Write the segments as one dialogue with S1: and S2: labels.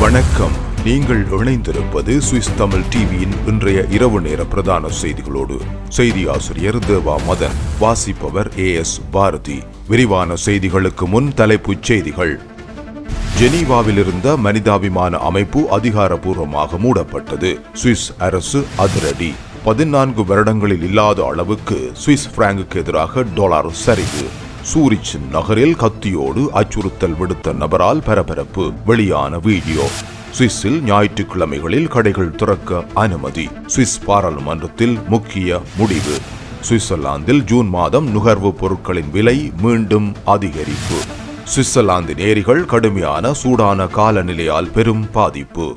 S1: வணக்கம். நீங்கள் இணைந்திருப்பது சுவிஸ் தமிழ் டிவியின் இன்றைய இரவு நேர பிரதான செய்திகளோடு. செய்தி ஆசிரியர் தேவா மதன் வாசிப்பவர் ஏ எஸ் பாரதி. விரிவான செய்திகளுக்கு முன் தலைப்புச் செய்திகள். ஜெனீவாவில் இருந்த மனிதாபிமான அமைப்பு அதிகாரப்பூர்வமாக மூடப்பட்டது. சுவிஸ் அரசு அதிரடி. பதினான்கு வருடங்களில் இல்லாத அளவுக்கு சுவிஸ் பிராங்குக்கு எதிராக டாலர் சரிவு. சூரிச் நகரில் கத்தியோடு அச்சுறுத்தல் விடுத்த நபரால் பரபரப்பு. வெளியான வீடியோ. சுவிஸில் ஞாயிற்றுக்கிழமைகளில் கடைகள் திறக்க அனுமதி. சுவிஸ் பாராளுமன்றத்தில் முக்கிய முடிவு. சுவிட்சர்லாந்தில் ஜூன் மாதம் நுகர்வு பொருட்களின் விலை மீண்டும் அதிகரிப்பு. சுவிட்சர்லாந்தின் ஏரிகள் கடுமையான சூடான காலநிலையால் பெரும் பாதிப்பு.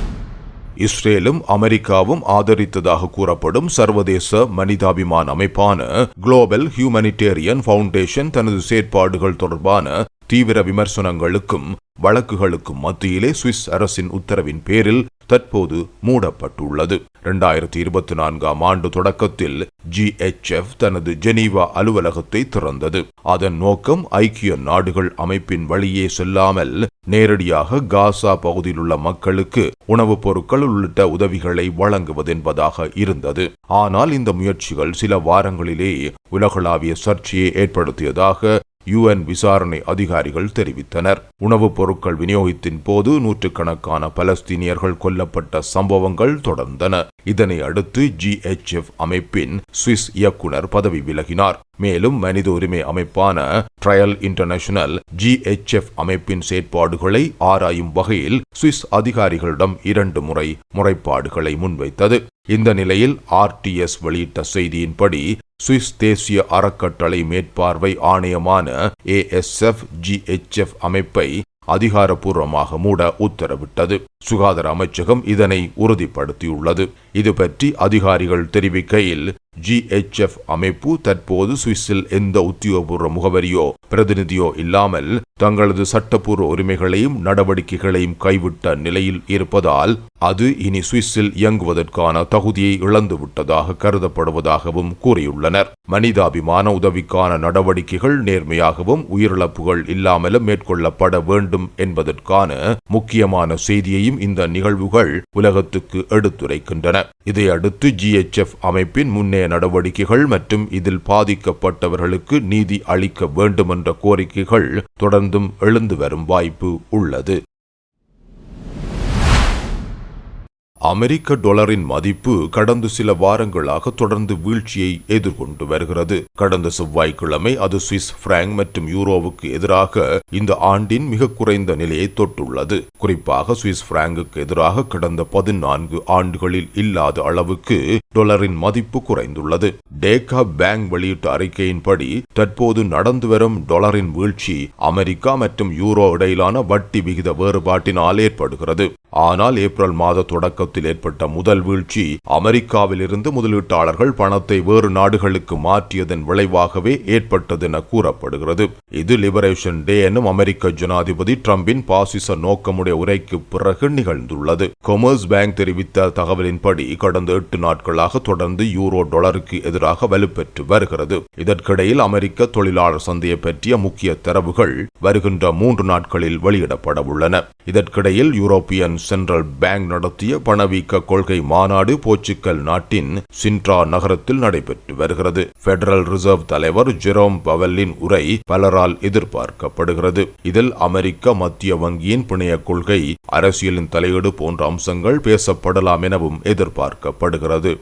S1: இஸ்ரேலும் அமெரிக்காவும் ஆதரித்ததாக கூறப்படும் சர்வதேச மனிதாபிமான அமைப்பான குளோபல் ஹியூமனிடேரியன் ஃபவுண்டேஷன் தனது செயற்பாடுகள் தொடர்பான தீவிர விமர்சனங்களுக்கும் வழக்குகளுக்கும் மத்தியிலே சுவிஸ் அரசின் உத்தரவின் பேரில் தற்போது மூடப்பட்டுள்ளது. இரண்டாயிரத்தி இருபத்தி நான்காம் ஆண்டு தொடக்கத்தில் ஜிஎச்எஃப் தனது ஜெனீவா அலுவலகத்தை திறந்தது. அதன் நோக்கம் ஐக்கிய நாடுகள் அமைப்பின் வழியே செல்லாமல் நேரடியாக காசா பகுதியில் உள்ள மக்களுக்கு உணவுப் பொருட்கள் உள்ளிட்ட உதவிகளை வழங்குவதென்பதாக இருந்தது. ஆனால் இந்த முயற்சிகள் சில வாரங்களிலேயே உலகளாவிய சர்ச்சையை ஏற்படுத்தியதாக யுஎன் விசாரணை அதிகாரிகள் தெரிவித்தனர். உணவுப் பொருட்கள் விநியோகத்தின் போது நூற்றுக்கணக்கான பலஸ்தீனியர்கள் கொல்லப்பட்ட சம்பவங்கள் தொடர்ந்தன. இதனை அடுத்து ஜிஎச்எஃப் அமைப்பின் சுவிஸ் இயக்குனர் பதவி விலகினார். மேலும் மனித உரிமை அமைப்பான ட்ரையல் இன்டர்நேஷனல் ஜிஎச்எஃப் அமைப்பின் செயற்பாடுகளை ஆராயும் வகையில் சுவிஸ் அதிகாரிகளிடம் இரண்டு முறை முறைப்பாடுகளை முன்வைத்தது. இந்த நிலையில் ஆர்டிஎஸ் வெளியிட்ட செய்தியின்படி சுவிஸ் தேசிய அறக்கட்டளை மேற்பார்வை ஆணையமான ஏஎஸ்எஃப் ஜிஎச்எஃப் அமைப்பை அதிகாரப்பூர்வமாக மூட உத்தரவிட்டது. சுகாதார அமைச்சகம் இதனை உறுதிப்படுத்தியுள்ளது. இது பற்றி அதிகாரிகள் தெரிவிக்கையில் ஜிஎச்எஃப் அமைப்பு தற்போது சுவிஸில் எந்த உத்தியோகபூர்வ முகவரியோ பிரதிநிதியோ இல்லாமல் தங்களது சட்டப்பூர்வ உரிமைகளையும் நடவடிக்கைகளையும் கைவிட்ட நிலையில் இருப்பதால் அது இனி சுவிஸில் இயங்குவதற்கான தகுதியை இழந்துவிட்டதாக கருதப்படுவதாகவும் கூறியுள்ளனர். மனிதாபிமான உதவிக்கான நடவடிக்கைகள் நேர்மையாகவும் உயிரிழப்புகள் இல்லாமலும் மேற்கொள்ளப்பட வேண்டும் என்பதற்கான முக்கியமான செய்தியையும் இந்த நிகழ்வுகள் உலகத்துக்கு எடுத்துரைக்கின்றன. இதையடுத்து ஜிஎச்எஃப் அமைப்பின் முன்னே நிர்ணய நடவடிக்கைகள் மற்றும் இதில் பாதிக்கப்பட்டவர்களுக்கு நீதி அளிக்க வேண்டுமென்ற கோரிக்கைகள் தொடர்ந்தும் எழுந்து வரும் வாய்ப்பு உள்ளது. அமெரிக்க டாலரின் மதிப்பு கடந்த சில வாரங்களாக தொடர்ந்து வீழ்ச்சியை எதிர்கொண்டு வருகிறது. கடந்த செவ்வாய்க்கிழமை அது சுவிஸ் பிராங்க் மற்றும் யூரோவுக்கு எதிராக இந்த ஆண்டின் மிக குறைந்த நிலையை தொட்டுள்ளது. குறிப்பாக சுவிஸ் பிராங்குக்கு எதிராக கடந்த பதினான்கு ஆண்டுகளில் இல்லாத அளவுக்கு டாலரின் மதிப்பு குறைந்துள்ளது. டேகா பேங்க் வெளியிட்ட அறிக்கையின்படி தற்போது நடந்து வரும் டாலரின் வீழ்ச்சி அமெரிக்கா மற்றும் யூரோ இடையிலான வட்டி விகித வேறுபாட்டினால் ஏற்படுகிறது. ஆனால் ஏப்ரல் மாத தொடக்கத்தில் ஏற்பட்ட முதல் வீழ்ச்சி அமெரிக்காவில் இருந்து முதலீட்டாளர்கள் பணத்தை வேறு நாடுகளுக்கு மாற்றியதன் விளைவாகவே ஏற்பட்டது என கூறப்படுகிறது. இது லிபரேஷன் டே எனும் அமெரிக்க ஜனாதிபதி டிரம்பின் பாசிச நோக்கமுடைய உரைக்கு பிறகு நிகழ்ந்துள்ளது. கொமர்ஸ் பேங்க் தெரிவித்த தகவலின்படி கடந்த எட்டு நாட்களாக தொடர்ந்து யூரோ டாலருக்கு எதிராக வலுப்பெற்று வருகிறது. இதற்கிடையில் அமெரிக்க தொழிலாளர் சந்தையை பற்றிய முக்கிய தரவுகள் வருகின்ற மூன்று நாட்களில் வெளியிடப்பட உள்ளன இதற்கிடையில் யூரோப்பியன் சென்ட்ரல் பேங்க் நடத்திய பணவீக்க கொள்கை மாநாடு போர்ச்சுக்கல் நாட்டின் சின்ட்ரா நகரத்தில் நடைபெற்று வருகிறது. பெடரல் ரிசர்வ் தலைவர் ஜெரோம் பவல்லின் உரை பலரால் எதிர்பார்க்கப்படுகிறது. இதில் அமெரிக்க மத்திய வங்கியின் பிணைய கொள்கை அரசியலின் தலையீடு போன்ற அம்சங்கள் பேசப்படலாம் எனவும் எதிர்பார்க்கப்படுகிறது.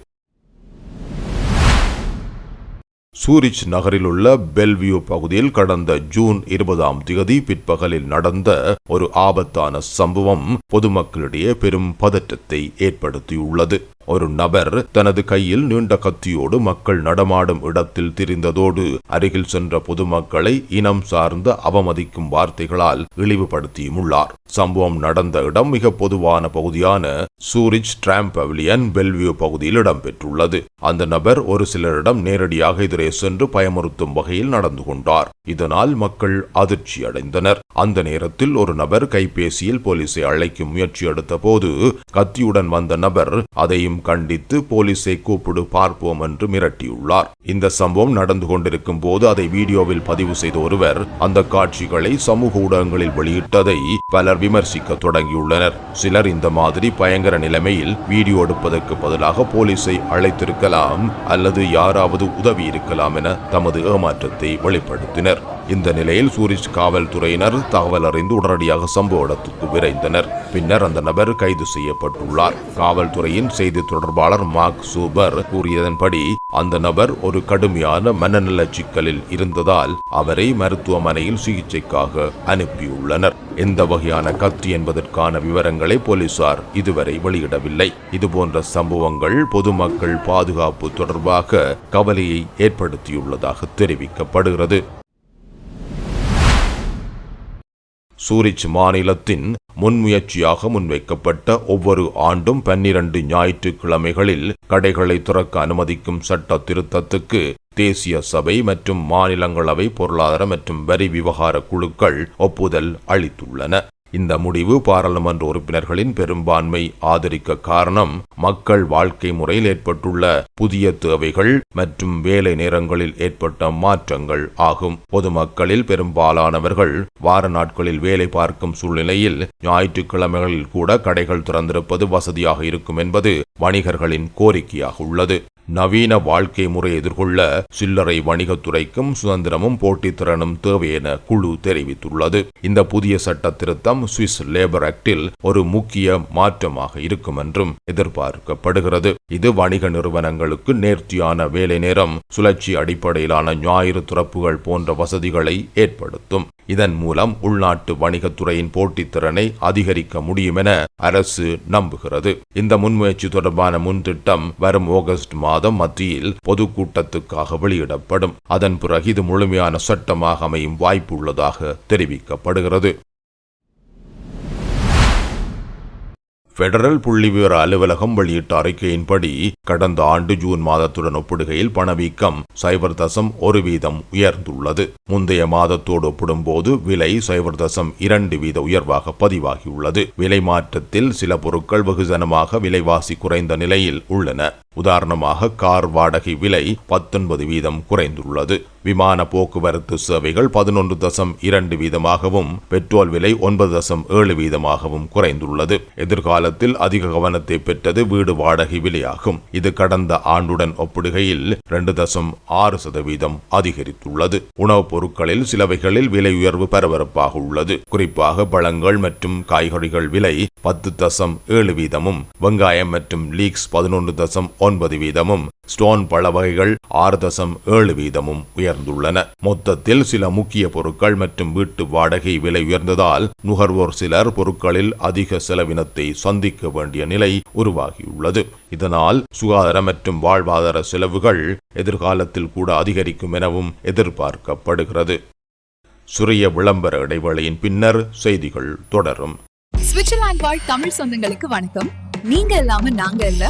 S1: சூரிச் நகரில் உள்ள பெல்வியூ பகுதியில் கடந்த ஜூன் இருபதாம் திகதி பிற்பகலில் நடந்த ஒரு ஆபத்தான சம்பவம் பொதுமக்களிடையே பெரும் பதற்றத்தை ஏற்படுத்தியுள்ளது. ஒரு நபர் தனது கையில் நீண்ட கத்தியோடு மக்கள் நடமாடும் இடத்தில் திரிந்ததோடு அருகில் சென்ற பொதுமக்களை இனம் சார்ந்த அவமதிக்கும் வார்த்தைகளால் இழிவுபடுத்தியும் உள்ளார் சம்பவம் நடந்த இடம் மிக பொதுவான பகுதியான சூரிச் டிராம் பவிலியன் பெல்வியூ பகுதியில் இடம்பெற்றுள்ளது. அந்த நபர் ஒரு சிலரிடம் நேரடியாக எதிரே சென்று பயமுறுத்தும் வகையில் நடந்து கொண்டார். இதனால் மக்கள் அதிர்ச்சி அடைந்தனர் அந்த நேரத்தில் ஒரு நபர் கைபேசியில் போலீசை அழைக்கும் முயற்சி எடுத்த போது கத்தியுடன் வந்த நபர் அதையும் கண்டித்து போலீசை கூப்பிடு பார்ப்போம் என்று மிரட்டியுள்ளார். இந்த சம்பவம் நடந்து கொண்டிருக்கும் போது அதை வீடியோவில் பதிவு செய்த ஒருவர் அந்த காட்சிகளை சமூக ஊடகங்களில் வெளியிட்டதை பலர் விமர்சிக்க தொடங்கியுள்ளனர். சிலர் இந்த மாதிரி பயங்கர நிலைமையில் வீடியோ எடுப்பதற்கு பதிலாக போலீசை அழைத்திருக்கலாம் அல்லது யாராவது உதவி இருக்கலாம் என தமது ஏமாற்றத்தை வெளிப்படுத்தினர். இந்த நிலையில் சூரிச் காவல்துறையினர் தகவல் அறிந்து உடனடியாக சம்பவ இடத்துக்கு விரைந்தனர். பின்னர் அந்த நபர் கைது செய்யப்பட்டுள்ளார். காவல்துறையின் செய்தி தொடர்பாளர் மார்க் சூபர் கூறியதன்படி அந்த நபர் ஒரு கடுமையான மனநல சிக்கலில் இருந்ததால் அவரை மருத்துவமனையில் சிகிச்சைக்காக அனுப்பியுள்ளனர். எந்த வகையான கத்தி என்பதற்கான விவரங்களை போலீசார் இதுவரை வெளியிடவில்லை. இதுபோன்ற சம்பவங்கள் பொதுமக்கள் பாதுகாப்பு தொடர்பாக கவலையை ஏற்படுத்தியுள்ளதாக தெரிவிக்கப்படுகிறது. சூரிச் மாநிலத்தின் முன்முயற்சியாக முன்வைக்கப்பட்ட ஒவ்வொரு ஆண்டும் பன்னிரண்டு ஞாயிற்றுக்கிழமைகளில் கடைகளை திறக்க அனுமதிக்கும் சட்ட திருத்தத்துக்கு தேசிய சபை மற்றும் மாநிலங்களவை பொருளாதார மற்றும் வரி விவகார குழுக்கள் ஒப்புதல் அளித்துள்ளன. இந்த முடிவு பாராளுமன்ற உறுப்பினர்களின் பெரும்பான்மை ஆதரிக்க காரணம் மக்கள் வாழ்க்கை முறையில் ஏற்பட்டுள்ள புதிய தேவைகள் மற்றும் வேலை நேரங்களில் ஏற்பட்ட மாற்றங்கள் ஆகும். பொதுமக்களில் பெரும்பாலானவர்கள் வார நாட்களில் வேலை பார்க்கும் சூழ்நிலையில் ஞாயிற்றுக்கிழமைகளில் கூட கடைகள் திறந்திருப்பது வசதியாக இருக்கும் என்பது வணிகர்களின் கோரிக்கையாக உள்ளது. நவீன வாழ்க்கை முறை எதிர்கொள்ள சில்லறை வணிகத்துறைக்கும் சுதந்திரமும் போட்டித்திறனும் தேவை என குழு தெரிவித்துள்ளது. இந்த புதிய சட்ட திருத்தம் சுவிஸ் லேபர் ஆக்டில் ஒரு முக்கிய மாற்றமாக இருக்கும் என்றும் எதிர்பார்க்கப்படுகிறது. இது வணிக நிறுவனங்களுக்கு நேர்த்தியான வேலை நேரம் சுழற்சி அடிப்படையிலான ஞாயிறு துறப்புகள் போன்ற வசதிகளை ஏற்படுத்தும். இதன் மூலம் உள்நாட்டு வணிகத்துறையின் போட்டித்திறனை அதிகரிக்க முடியும் என அரசு நம்புகிறது. இந்த முன்முயற்சி தொடர்பான முன்திட்டம் வரும் ஆகஸ்ட் மாதம் மத்தியில் பொதுக்கூட்டத்துக்காக வெளியிடப்படும். அதன் பிறகு இது முழுமையான சட்டமாக அமையும் வாய்ப்பு உள்ளதாக தெரிவிக்கப்படுகிறது. பெடரல் புள்ளிவிவர அலுவலகம் வெளியிட்ட அறிக்கையின்படி கடந்த ஆண்டு ஜூன் மாதத்துடன் ஒப்பிடுகையில் பணவீக்கம் சைபர் தசம் ஒரு வீதம் உயர்ந்துள்ளது. முந்தைய மாதத்தோடு ஒப்பிடும்போது விலை சைபர் தசம் இரண்டு வீத உயர்வாக பதிவாகியுள்ளது. விலை மாற்றத்தில் சில பொருட்கள் வெகுஜனமாக விலைவாசி குறைந்த நிலையில் உள்ளன. உதாரணமாக கார் வாடகை விலை பத்தொன்பது வீதம் குறைந்துள்ளது. விமான போக்குவரத்து சேவைகள் பதினொன்று தசம் இரண்டு வீதமாகவும் பெட்ரோல் விலை ஒன்பது தசம் ஏழு வீதமாகவும் குறைந்துள்ளது. எதிர்கால எதிர்காலத்தில் அதிக கவனத்தை பெற்றது வீடு வாடகை விலையாகும். இது கடந்த ஆண்டுடன் ஒப்பிடுகையில் இரண்டு தசம் ஆறு சதவீதம் அதிகரித்துள்ளது. உணவுப் பொருட்களில் சிலவைகளில் விலை உயர்வு பரபரப்பாக உள்ளது. குறிப்பாக பழங்கள் மற்றும் காய்கறிகள் விலை பத்து தசம் ஏழு வீதமும் வெங்காயம் மற்றும் லீக்ஸ் பதினொன்று தசம் ஒன்பது வீதமும் ஸ்டோன் பழ வகைகள் ஆறு தசம் ஏழு வீதமும் உயர்ந்துள்ளன. மொத்தத்தில் சில முக்கிய பொருட்கள் மற்றும் வீட்டு வாடகை விலை உயர்ந்ததால் நுகர்வோர் சிலர் பொருட்களில் அதிக செலவினத்தை சந்திக்க வேண்டிய நிலை உருவாகியுள்ளது. இதனால் சுகாதார மற்றும் வாழ்வாதார செலவுகள் எதிர்காலத்தில் கூட அதிகரிக்கும் எனவும் எதிர்பார்க்கப்படுகிறது. சிறிய விளம்பர இடைவேளையின் பின்னர் செய்திகள் தொடரும்.
S2: சுவிட்சர்லாந்து வாழ் தமிழ் சொந்தங்களுக்கு வணக்கம். நீங்க இல்லாம நாங்க இல்ல.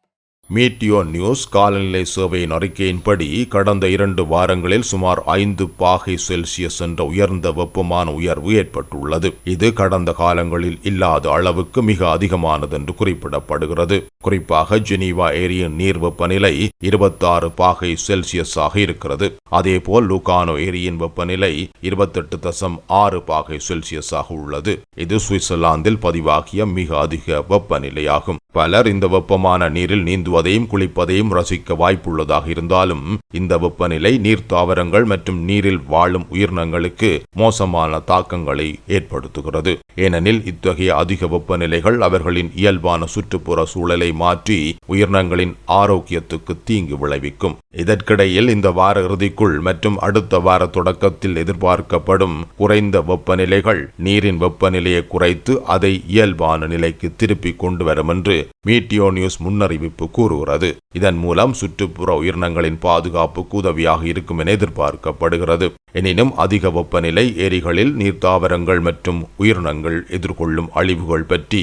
S1: மீட்டியோ நியூஸ் காலநிலை சேவையின் அறிக்கையின்படி கடந்த இரண்டு வாரங்களில் சுமார் ஐந்து பாகை செல்சியஸ் என்ற உயர்ந்த வெப்பமான உயர்வு ஏற்பட்டுள்ளது. இது கடந்த காலங்களில் இல்லாத அளவுக்கு மிக அதிகமானது என்று குறிப்பிடப்படுகிறது. குறிப்பாக ஜெனீவா ஏரியின் நீர் வெப்பநிலை இருபத்தாறு பாகை செல்சியஸாக இருக்கிறது. அதேபோல் லூகானோ ஏரியின் வெப்பநிலை இருபத்தெட்டு தசம் ஆறு பாகை செல்சியஸாக உள்ளது. இது சுவிட்சர்லாந்தில் பதிவாகிய மிக அதிக வெப்பநிலையாகும். பலர் இந்த வெப்பமான நீரில் நீந்துவதையும் குளிப்பதையும் ரசிக்க வாய்ப்புள்ளதாக இருந்தாலும் இந்த வெப்பநிலை நீர் தாவரங்கள் மற்றும் நீரில் வாழும் உயிரினங்களுக்கு மோசமான தாக்கங்களை ஏற்படுத்துகிறது. ஏனெனில் இத்தகைய அதிக வெப்பநிலைகள் அவர்களின் இயல்பான சுற்றுப்புற சூழலை மாற்றி உயிரினங்களின் ஆரோக்கியத்துக்கு தீங்கு விளைவிக்கும். இதற்கிடையில் இந்த வார இறுதிக்குள் மற்றும் அடுத்த வார தொடக்கத்தில் எதிர்பார்க்கப்படும் குறைந்த வெப்பநிலைகள் நீரின் வெப்பநிலையை குறைத்து அதை இயல்பான நிலைக்கு திருப்பிக் கொண்டு வரும் என்று மீட்டியோ நியூஸ் முன்னறிவிப்பு கூறும் கூறுகிறது. இதன் மூலம் சுற்றுப்புற உயிரினங்களின் பாதுகாப்புக்கு உதவியாக இருக்கும் என எதிர்பார்க்கப்படுகிறது. எனினும் அதிக வெப்பநிலை ஏரிகளில் நீர்த்தாவரங்கள் மற்றும் உயிரினங்கள் எதிர்கொள்ளும் அழிவுகள் பற்றி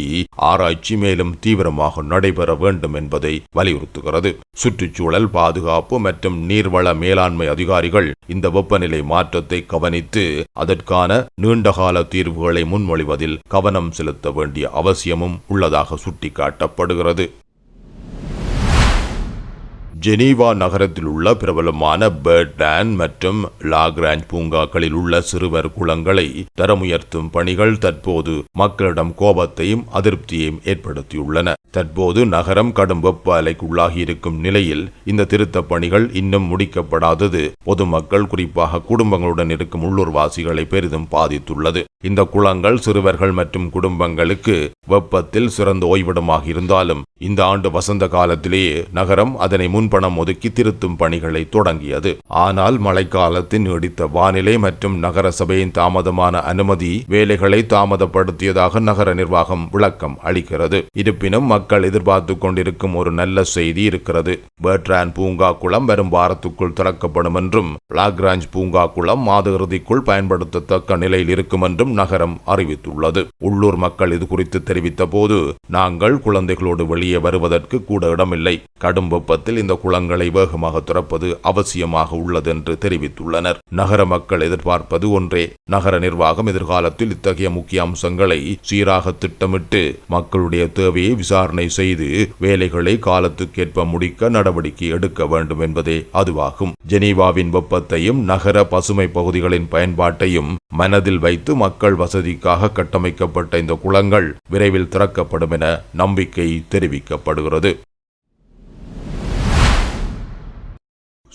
S1: ஆராய்ச்சி மேலும் தீவிரமாக நடைபெற வேண்டும் என்பதை வலியுறுத்துகிறது. சுற்றுச்சூழல் பாதுகாப்பு மற்றும் நீர்வள மேலாண்மை அதிகாரிகள் இந்த வெப்பநிலை மாற்றத்தை கவனித்து அதற்கான நீண்டகால தீர்வுகளை முன்மொழிவதில் கவனம் செலுத்த வேண்டிய அவசியமும் உள்ளதாக சுட்டிக்காட்டப்படுகிறது. ஜெனீவா நகரத்தில் உள்ள பிரபலமான பேர்டான் மற்றும் லாக்ராஞ்ச் பூங்காக்களில் உள்ள சிறுவர் குளங்களை தரமுயர்த்தும் பணிகள் தற்போது மக்களிடம் கோபத்தையும் அதிருப்தியையும் ஏற்படுத்தியுள்ளன. தற்போது நகரம் கடும் வெப்ப அலைக்குள்ளாகி இருக்கும் நிலையில் இந்த திருத்தப் பணிகள் இன்னும் முடிக்கப்படாதது. பொதுமக்கள் குறிப்பாக குடும்பங்களுடன் இருக்கும் உள்ளூர்வாசிகளை பெரிதும் பாதித்துள்ளது. இந்த குளங்கள் சிறுவர்கள் மற்றும் குடும்பங்களுக்கு வெப்பத்தில் சிறந்த ஓய்விடமாக இருந்தாலும் இந்த ஆண்டு வசந்த காலத்திலேயே நகரம் அதனை முன் முன்பணம் ஒதுக்கி திருத்தும் பணிகளை தொடங்கியது. ஆனால் மழைக்காலத்தின் நீடித்த வானிலை மற்றும் நகர சபையின் தாமதமான அனுமதி வேலைகளை தாமதப்படுத்தியதாக நகர நிர்வாகம் விளக்கம் அளிக்கிறது. இருப்பினும் மக்கள் எதிர்பார்த்து கொண்டிருக்கும் ஒரு நல்ல செய்தி இருக்கிறது. பேட்ரான் பூங்கா குளம் வரும் வாரத்துக்குள் திறக்கப்படும் என்றும் லாக்ராஞ்ச் பூங்கா குளம் மாத இறுதிக்குள் பயன்படுத்தத்தக்க நிலையில் இருக்கும் என்றும் நகரம் அறிவித்துள்ளது. உள்ளூர் மக்கள் இது குறித்து தெரிவித்த போது நாங்கள் குழந்தைகளோடு வெளியே வருவதற்கு கூட இடமில்லை. கடும் வெப்பத்தில் இந்த குளங்களை வேகமாக திறப்பது அவசியமாக உள்ளது என்று தெரிவித்துள்ளனர். நகர மக்கள் எதிர்பார்ப்பது ஒன்றே. நகர நிர்வாகம் எதிர்காலத்தில் இத்தகைய முக்கிய அம்சங்களை சீராக திட்டமிட்டு மக்களுடைய தேவையை விசாரணை செய்து வேலைகளை காலத்துக்கேற்ப முடிக்க நடவடிக்கை எடுக்க வேண்டும் என்பதே அதுவாகும். ஜெனீவாவின் வெப்பத்தையும் நகர பசுமை பகுதிகளின் பயன்பாட்டையும் மனதில் வைத்து மக்கள் வசதிக்காக கட்டமைக்கப்பட்ட இந்த குளங்கள் விரைவில் திறக்கப்படும் என நம்பிக்கை தெரிவிக்கப்படுகிறது.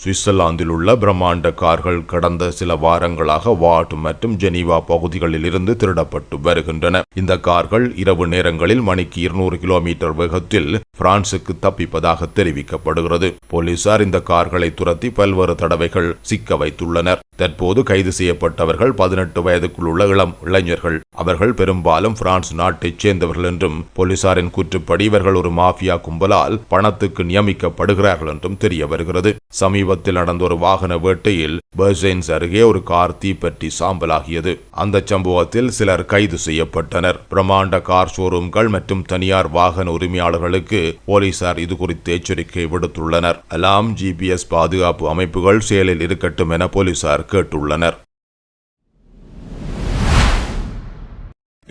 S1: சுவிட்சர்லாந்தில் உள்ள பிரம்மாண்ட கார்கள் கடந்த சில வாரங்களாக வாட் மற்றும் ஜெனீவா பகுதிகளில் இருந்து திருடப்பட்டு வருகின்றன. இந்த கார்கள் இரவு நேரங்களில் மணிக்கு இருநூறு கிலோமீட்டர் வேகத்தில் பிரான்சுக்கு தப்பிப்பதாக தெரிவிக்கப்படுகிறது. போலீசார் இந்த கார்களை துரத்தி பல்வேறு தடவைகள் சிக்க வைத்துள்ளனர். தற்போது கைது செய்யப்பட்டவர்கள் பதினெட்டு வயதுக்குள் உள்ள இளம் இளைஞர்கள். அவர்கள் பெரும்பாலும் பிரான்ஸ் நாட்டைச் சேர்ந்தவர்கள் என்றும் போலீசாரின் கூற்றுப்படி இவர்கள் ஒரு மாஃபியா கும்பலால் பணத்துக்கு நியமிக்கப்படுகிறார்கள் என்றும் தெரிய வருகிறது சமீப சமீபத்தில் நடந்த ஒரு வாகன வேட்டையில் பெர்சைன்ஸ் அருகே ஒரு கார் தீப்பற்றி சாம்பலாகியது. அந்த சம்பவத்தில் சிலர் கைது செய்யப்பட்டனர். பிரமாண்ட கார் ஷோரூம்கள் மற்றும் தனியார் வாகன உரிமையாளர்களுக்கு போலீசார் இது குறித்து எச்சரிக்கை விடுத்துள்ளனர். அலாம் ஜிபிஎஸ் பாதுகாப்பு அமைப்புகள் செயலில் இருக்கட்டும் என போலீசார் கேட்டுள்ளனர்.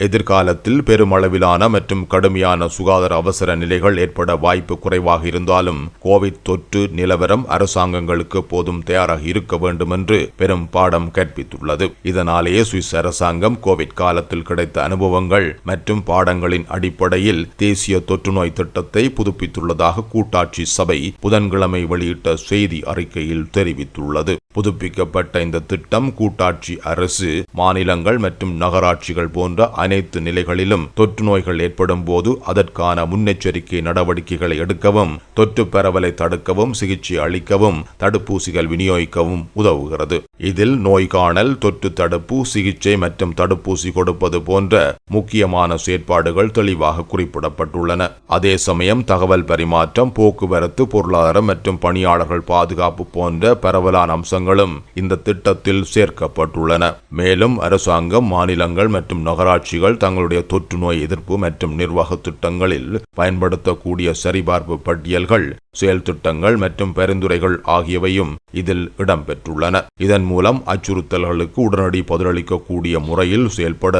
S1: எதிர்காலத்தில் பெருமளவிலான மற்றும் கடுமையான சுகாதார அவசர நிலைகள் ஏற்பட வாய்ப்பு குறைவாக இருந்தாலும் கோவிட் தொற்று நிலவரம் அரசாங்கங்களுக்கு போதும் தயாராக இருக்க வேண்டும் என்று பெரும் பாடம் கற்பித்துள்ளது. இதனாலேயே சுவிஸ் அரசாங்கம் கோவிட் காலத்தில் கிடைத்த அனுபவங்கள் மற்றும் பாடங்களின் அடிப்படையில் தேசிய தொற்றுநோய் திட்டத்தை புதுப்பித்துள்ளதாக கூட்டாட்சி சபை புதன்கிழமை வெளியிட்ட செய்தி அறிக்கையில் தெரிவித்துள்ளது. புதுப்பிக்கப்பட்ட இந்த திட்டம் கூட்டாட்சி அரசு மாநிலங்கள் மற்றும் நகராட்சிகள் போன்ற அனைத்து நிலைகளிலும் தொற்று நோய்கள் ஏற்படும் போது அதற்கான முன்னெச்சரிக்கை நடவடிக்கைகளை எடுக்கவும் தொற்று பரவலை தடுக்கவும் சிகிச்சை அளிக்கவும் தடுப்பூசிகள் விநியோகிக்கவும் உதவுகிறது. இதில் நோய் காணல் தொற்று தடுப்பு சிகிச்சை மற்றும் தடுப்பூசி கொடுப்பது போன்ற முக்கியமான செயற்பாடுகள் தெளிவாக குறிப்பிடப்பட்டுள்ளன. அதே சமயம் தகவல் பரிமாற்றம் போக்குவரத்து பொருளாதாரம் மற்றும் பணியாளர்கள் பாதுகாப்பு போன்ற பரவலான அம்சங்களும் இந்த திட்டத்தில் சேர்க்கப்பட்டுள்ளன. மேலும் அரசாங்கம் மாநிலங்கள் மற்றும் நகராட்சி கட்சிகள் தங்களுடைய தொற்று நோய் எதிர்ப்பு மற்றும் நிர்வாக திட்டங்களில் பயன்படுத்தக்கூடிய சரிபார்ப்பு பட்டியல்கள் செயல் திட்டங்கள் மற்றும் பரிந்துரைகள் ஆகியவையும் இதில் இடம்பெற்றுள்ளன. இதன் மூலம் அச்சுறுத்தல்களுக்கு உடனடி பதிலளிக்கக்கூடிய முறையில் செயல்பட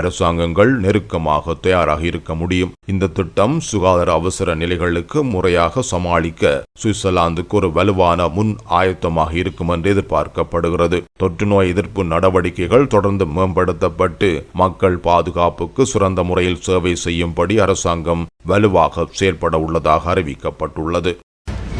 S1: அரசாங்கங்கள் நெருக்கமாக தயாராக இருக்க முடியும். இந்த திட்டம் சுகாதார அவசர நிலைகளுக்கு முறையாக சமாளிக்க சுவிட்சர்லாந்துக்கு ஒரு வலுவான முன் ஆயத்தமாக இருக்கும் என்று எதிர்பார்க்கப்படுகிறது. தொற்று நோய் எதிர்ப்பு நடவடிக்கைகள் தொடர்ந்து மேம்படுத்தப்பட்டு மக்கள் பாதுகாப்புக்கு சிறந்த முறையில் சேவை செய்யும்படி அரசாங்கம் வலுவாக செயல்பட உள்ளதாக அறிவிக்கப்பட்டுள்ளது.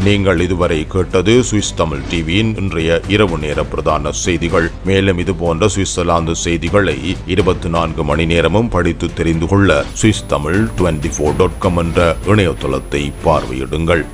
S1: நீங்கள் இதுவரை கேட்டது சுவிஸ் தமிழ் டிவியின் இன்றைய இரவு நேர பிரதான செய்திகள். மேலும் இது போன்ற சுவிட்சர்லாந்து செய்திகளை இருபத்தி நான்கு மணி நேரமும் படித்து தெரிந்து கொள்ள Swiss Tamil twenty four dot com என்ற இணையதளத்தை பார்வையிடுங்கள்.